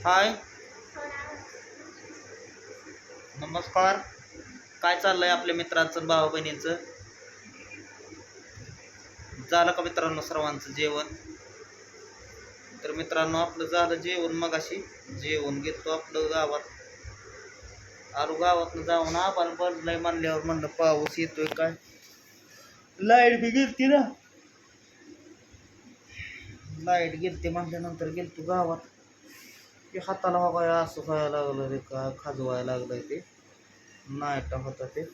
हाय. नमस्कार. काय चाललंय आपल्या मित्रांचं भाऊ बहिणींचं झालं का मित्रांनो सर्वांचं जेवण? तर मित्रांनो आपलं झालं जेवण मगाशी. जेवण घेतो आपलं गावात. आलो गावातनं जाऊन आबाल बदलाय म्हणल्यावर म्हणलं पाऊस येतोय काय? लाइट बी गेलती ना. लाइट गेलते म्हटल्यानंतर गेलतो गावात. ते हाताला बघा असं व्हायला लागलं रे का खाजवायला लागलंय ते. नाईटा होता ते.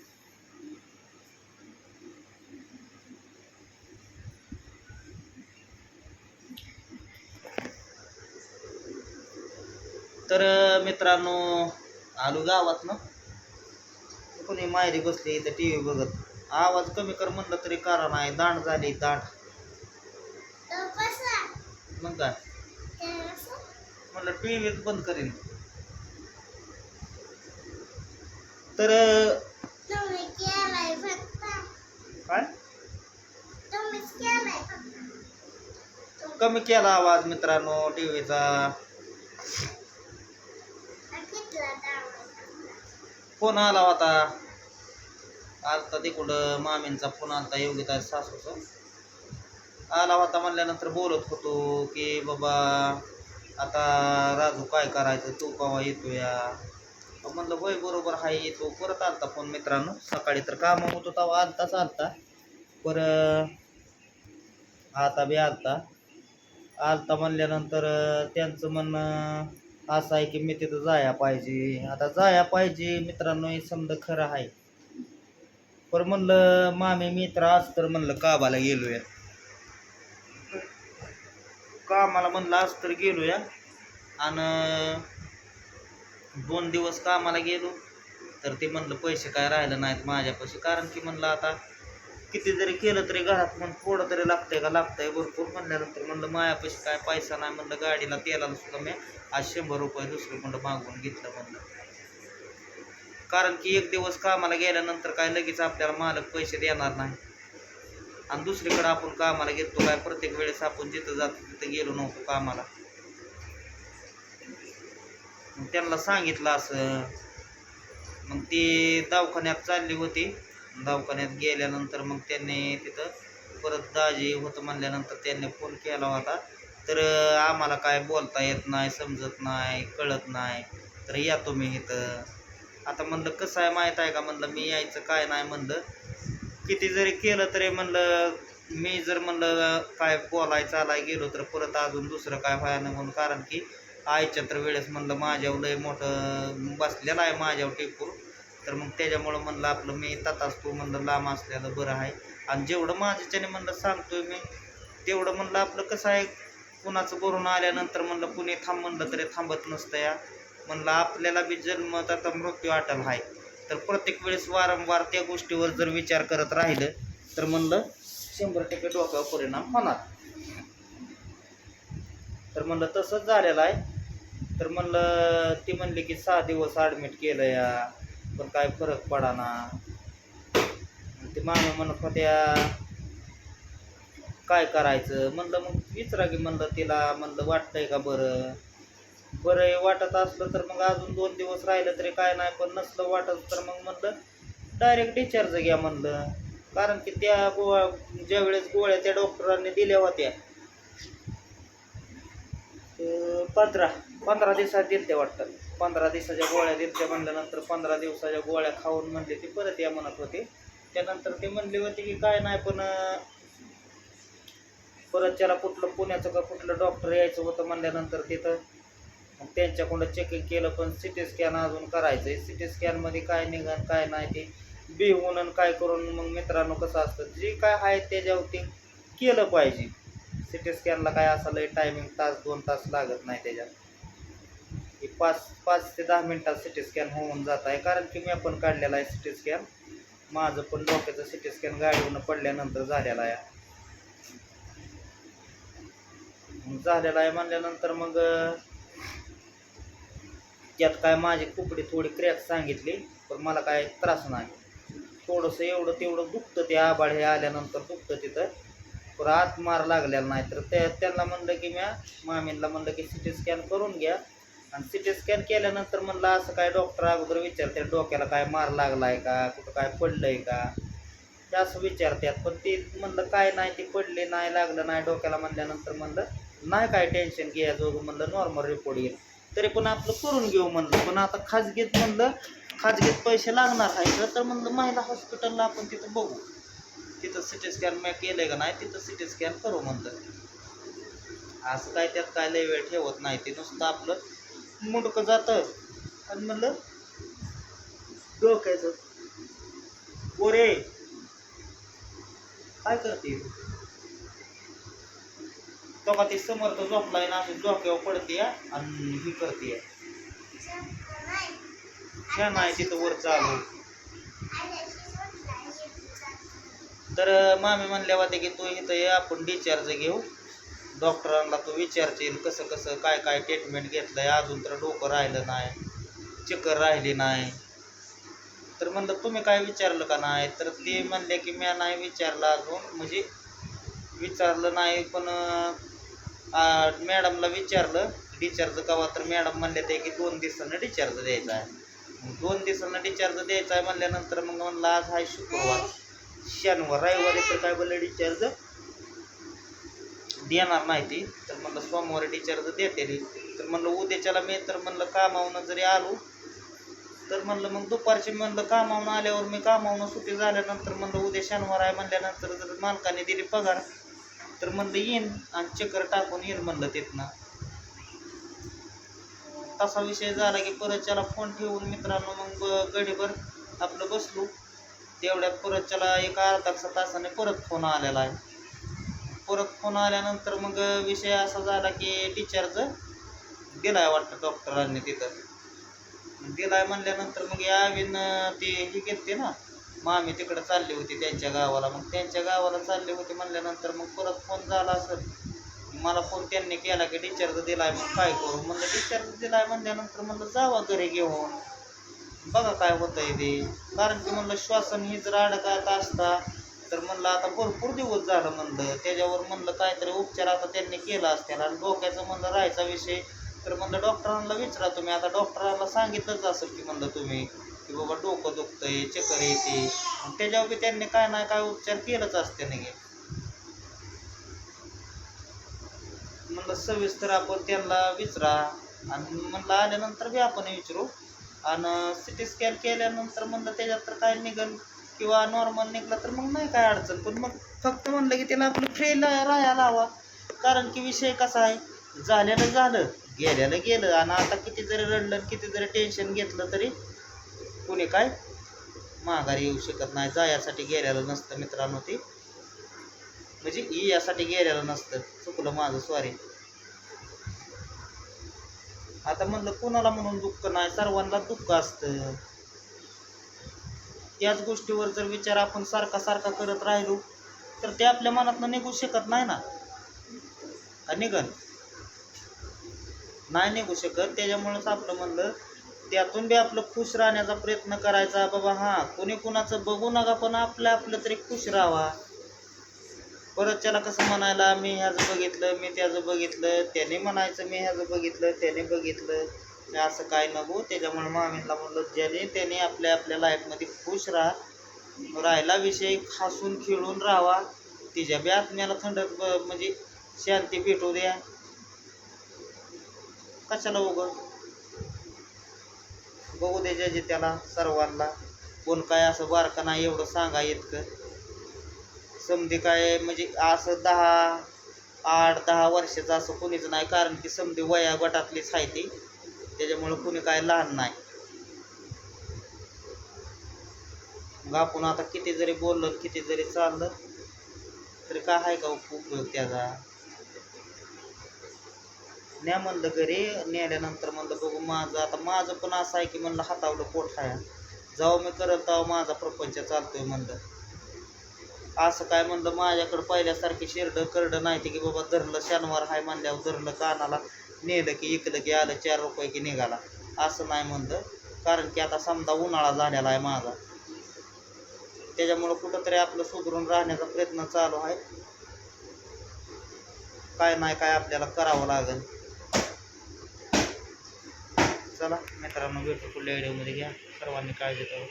तर मित्रांनो आलो गावात ना? कोणी मायरी बसली इथं टी व्ही बघत. आवाज कमी कर म्हणलं तरी कारण आहे. दांड झाली दांड. मग काय? म्हणलं टी व्हीच बंद करीन. तर काय? कमी केला आवाज मित्रांनो टी व्हीचा फोन आला होता. आलता तिकडं मामींचा फोन आलता योगिता सासूचा. आला होता म्हणल्यानंतर बोलत होतो की बाबा आता राजू काय करायचं? तू केव्हा येतो या मग म्हणलं होय बरोबर हाय येतो. परत आलता फोन मित्रांनो. सकाळी तर काम होतो तेव्हा आलताच आलता. पर आता बी आलता. आलता म्हणल्यानंतर त्यांचं म्हणणं असं आहे की मी तिथं जाया पाहिजे. आता जाया पाहिजे मित्रांनो हे समजा खरं आहे. पर म्हणलं मामी मित्र आज तर म्हणलं काबाला गेलोया. कामाला म्हणलं आज तर गेलोया. आणि दोन दिवस कामाला गेलो. तर ते म्हणलं पैसे काय राहिलं नाहीत माझ्यापाशी. कारण की म्हणलं आता किती जरी केलं तरी घरात म्हण थोडं तरी लागतंय का? लागतंय भरपूर म्हणल्यानंतर म्हणलं मायापाशी काय पैसा नाही म्हणलं गाडीला तेलाला सुद्धा मी आज शंभर रुपये दुसरं म्हणलं मागून घेतलं म्हणलं. कारण की एक दिवस कामाला गेल्यानंतर काय लगेच आपल्याला मालक पैसे देणार नाही. आणि दुसरीकडं आपण कामाला घेतो काय प्रत्येक वेळेस आपण जिथं जातो तिथं गेलो नव्हतो कामाला. मग त्यांना सांगितलं असं. मग ती दवाखान्यात चालली होती. दवाखान्यात गेल्यानंतर मग त्यांनी तिथं परत दाजी होतं म्हणल्यानंतर त्यांनी फोन केला होता. तर आम्हाला काय बोलता येत नाही समजत नाही कळत नाही. तर या तुम्ही इथं. आता म्हणलं कसं आहे माहीत आहे का? म्हणलं मी यायचं काय नाही म्हणलं. किती जरी केलं तरी म्हणलं मी जर म्हणलं काय बोलाय चालाय गेलो तर परत अजून दुसरं काय व्हायला म्हणून. कारण की आईच्या तर वेळेस म्हणलं माझ्यावर लय मोठं बसलेलं आहे माझ्यावर टेकून. तर मग त्याच्यामुळं म्हणलं आपलं मी तताच तू म्हणलं लांब असलेलं बरं आहे. आणि जेवढं माझ्याच्याने म्हणलं सांगतोय मी तेवढं म्हणलं आपलं कसं आहे कुणाचं करून आल्यानंतर म्हणलं कुणी थांब म्हणलं तरी थांबत नसतं या. म्हणलं आपल्याला बी जन्म आता मृत्यू अटल आहे. तर प्रत्येक वेळेस वारंवार त्या गोष्टीवर जर विचार करत राहिलं तर म्हणलं शंभर टक्के डोक्यावर परिणाम होणार. तर म्हणलं तसंच झालेलं आहे. तर म्हणलं ती म्हणली की सहा दिवस ॲडमिट केलं या पण काय फरक पडाना. ते मामी म्हणत होत्या काय करायचं? म्हणलं मग विचारा की म्हणलं तिला म्हणलं वाटतंय का बरं? बरं वाटत असलं तर मग अजून दोन दिवस राहिलं तरी काय नाही पण नसलं वाटत तर मग म्हणलं डायरेक्ट डिस्चार्ज घ्या म्हणलं. कारण की त्या गोळ्या ज्या वेळेस गोळ्या त्या डॉक्टरांनी दिल्या होत्या. पंधरा पंधरा दिवसात दिलते वाटतं. पंधरा दिवसाच्या गोळ्या दिलत्या म्हणल्यानंतर पंधरा दिवसाच्या गोळ्या खाऊन म्हणले ते परत या म्हणत होते. त्यानंतर ते म्हणले होते की काय नाही पण परत त्याला कुठलं पुण्याचं का कुठलं डॉक्टर यायचं होतं म्हणल्यानंतर तिथं मग त्यांच्याकडं चेकिंग केलं पण सी टी स्कॅन अजून करायचं आहे सी टी स्कॅनमध्ये काय निघन काय नाही ते. बिहून आणि काय करून मग मित्रांनो कसं असतं जे काय आहे त्याच्यावरती केलं पाहिजे. सी टी स्कॅनला काय असं टायमिंग तास दोन तास लागत नाही त्याच्यात. हे पाच पाच ते दहा मिनटात सी टी स्कॅन होऊन जात आहे. कारण की मी पण काढलेला आहे सी टी स्कॅन माझं पण डोक्याचं सी टी स्कॅन गाडीवरून पडल्यानंतर झालेला आहे. मग झालेला आहे म्हणल्यानंतर मग त्यात काय माझी कुपडी थोडी क्रॅक सांगितली पण मला काय त्रास नाही. थोडंसं एवढं तेवढं दुखतं ते आबाळ हे आल्यानंतर दुखतं तिथं. पण आत मार लागलेला नाही तर त्या त्यांना म्हणलं की म्या मामींना म्हणलं की सी टी स्कॅन करून घ्या. आणि सी टी स्कॅन केल्यानंतर म्हणलं असं काय डॉक्टर अगोदर विचारते डोक्याला काय मार लागला आहे का कुठं काय पडलंय का? ते असं विचारतात पण ते म्हणलं काय नाही ते पडले नाही लागलं नाही. डोक्याला म्हणल्यानंतर म्हणलं नाही काय टेन्शन घ्यायचं म्हणलं नॉर्मल रिपोर्ट येईल. तरी पण आपलं करून घेऊ म्हणलं. पण आता खाजगीत म्हणलं खाजगीत पैसे लागणार आहे तर म्हणलं महिला हॉस्पिटलला आपण तिथं बघू. तिथं सिटी स्कॅन मॅ केलंय का नाही तिथं सिटी स्कॅन करू म्हणलं. असं काय त्यात काय लय वेळ ठेवत नाही. ते नुसतं आपलं मुंडकं जातं. आणि म्हणलं डोक्याचं. ओरे काय करते? तो का ते समर्थ झोपलाय ना असं झोक्यावर पडते आणि ही करते छान आहे तिथं वर चालू. तर मामी म्हणल्या होत्या की तू इथं आपण डिस्चार्ज घेऊ. डॉक्टरांना तू विचारशील कसं कसं काय काय ट्रीटमेंट घेतलंय. अजून तर डोकं राहिलं नाही चक्कर राहिली नाही. तर म्हणलं तुम्ही काय विचारलं का नाही? तर ते म्हणले की मी नाही विचारलं अजून. म्हणजे विचारलं नाही पण मॅडमला विचारलं डिचार्ज कवा? तर मॅडम म्हणले ते की दोन दिवसांना डिचार्ज द्यायचा आहे. दोन दिवसांना डिचार्ज द्यायचा आहे म्हणल्यानंतर मग म्हणलं आज आहे शुक्रवार. शनिवार रविवारी तर काय बोललं डिस्चार्ज देणार नाही ती. तर म्हणलं सोमवारी डिचार्ज देते तर म्हणलं उद्याच्याला मी तर म्हणलं कामावून जरी आलो तर म्हणलं मग दुपारची म्हणलं कामावून आल्यावर मी कामावून सुट्टी झाल्यानंतर म्हणलं उद्या शनिवार आहे म्हणल्यानंतर जर मालकाने दिली पगार तर म्हणलं येईन. आणि चक्कर टाकून येईन म्हणलं तिथनं. तसा विषय झाला की परत त्याला फोन ठेवून मित्रांनो मग गडीभर आपलं बसलो. तेवढ्यात परत त्याला एक अर्धा तासाने परत फोन आलेला आहे. परत फोन आल्यानंतर मग विषय असा झाला की टीचरचं दिलाय वाटतं डॉक्टरांनी तिथं. दिलाय म्हणल्यानंतर मग यावीन ते हे घेते ना मामी तिकडे चालली होती त्यांच्या गावाला. मग त्यांच्या गावाला चालले होते म्हणल्यानंतर मग परत फोन झाला असेल. मला फोन त्यांनी केला की टीचरचं दिलाय मग काय करू? म्हणलं टीचरचं दिलाय म्हणल्यानंतर म्हणलं जावा घरी घेऊन. बघा काय होतंय ते. कारण की म्हणलं श्वासन ही जर अडकायचा असता तर म्हणलं आता भरपूर दिवस झालं म्हणलं. त्याच्यावर म्हणलं काहीतरी उपचार आता त्यांनी केला असतील. आणि डोक्याचं म्हणलं राहायचा विषय. तर म्हणलं डॉक्टरांना विचारा तुम्ही. आता डॉक्टरांना सांगितलंच असेल की म्हणलं तुम्ही. की बाबा डोकं दुखतंय चक्कर येते. मग त्याच्यावर बी त्यांनी काय नाही काय उपचार केलंच असते नाही म्हणलं सविस्तर आपण त्यांना विचारा. आणि म्हणलं आल्यानंतर बी आपण विचारू. आणि सिटी स्कॅन केल्यानंतर म्हणलं त्याच्यात तर काय निघल किंवा नॉर्मल निघलं तर मग नाही काय अडचण. पण मग फक्त म्हणलं की त्याला आपलं फ्री राहायला लावा. कारण की विषय कसा आहे? झाल्यानं झालं गेल्यानं गेलं. आणि आता किती जरी रडलं किती जरी टेन्शन घेतलं तरी कोणी काय? माघारी येऊ शकत नाही. जायासाठी गेलेलं नसतं मित्रांनो ते. म्हणजे यासाठी गेलेलं नसतं. चुकलं माझं सॉरी आता म्हणलं कोणाला म्हणून दुःख नाही? सर्वांना दुःख असतं. त्याच गोष्टीवर जर विचार आपण सारखा सारखा करत राहिलो तर ते आपल्या मनातनं निघू शकत नाही ना? निघन? नाही निघू शकत. त्याच्यामुळेच आपलं म्हणलं त्यातून बी आपलं खुश राहण्याचा प्रयत्न करायचा. बाबा हां कोणी कुणाचं बघू नका पण आपलं आपलं तरी खुश राहावा. परत त्याला कसं म्हणायला मी ह्याचं बघितलं मी त्याचं बघितलं त्याने म्हणायचं मी ह्याचं बघितलं त्याने बघितलं. असं काय नको त्याच्यामुळे मामीला म्हणलं ज्याने त्याने आपल्या आपल्या लाईफमध्ये खुश राहा राहिला विषय हसून खेळून राहावा. तिच्या बी आत्म्याला थंड म्हणजे शांती भेटू द्या. कशाला उघड बघू दे जे त्याला सर्वांना. कोण काय असं बारका नाही एवढं सांगा इतकं. समधी काय म्हणजे असं दहा आठ दहा वर्षाचं असं कुणीच नाही. कारण की समधी वया गटातलीच आहे ती. त्याच्यामुळं कुणी काय लहान नाही. मग आपण आता किती जरी बोललं किती जरी चाललं तरी काय आहे का उपयोग त्याचा? न्या म्हणलं घरी नेल्यानंतर म्हणलं बघू माझं. आता माझं पण असं आहे की म्हणलं हातावलं पोट आहे जाऊ मी करत तेव्हा माझा प्रपंच चालतोय म्हणलं. असं काय म्हणलं माझ्याकडं पहिल्यासारखी शिरडं करडं नाही ते की बाबा धरलं शनिवार हाय म्हणल्यावर धरलं कानाला. नेलं की इकलं की आलं चार रुपये की निघाला. असं नाही म्हणलं. कारण की आता समजा उन्हाळा झालेला आहे माझा. त्याच्यामुळं कुठंतरी आपलं सुधरून राहण्याचा प्रयत्न चालू आहे. काय नाही काय आपल्याला करावं लागेल. चला मित्रांनो भेटतो पुढल्या व्हिडिओमध्ये घ्या. सर्वांनी काळजी करू.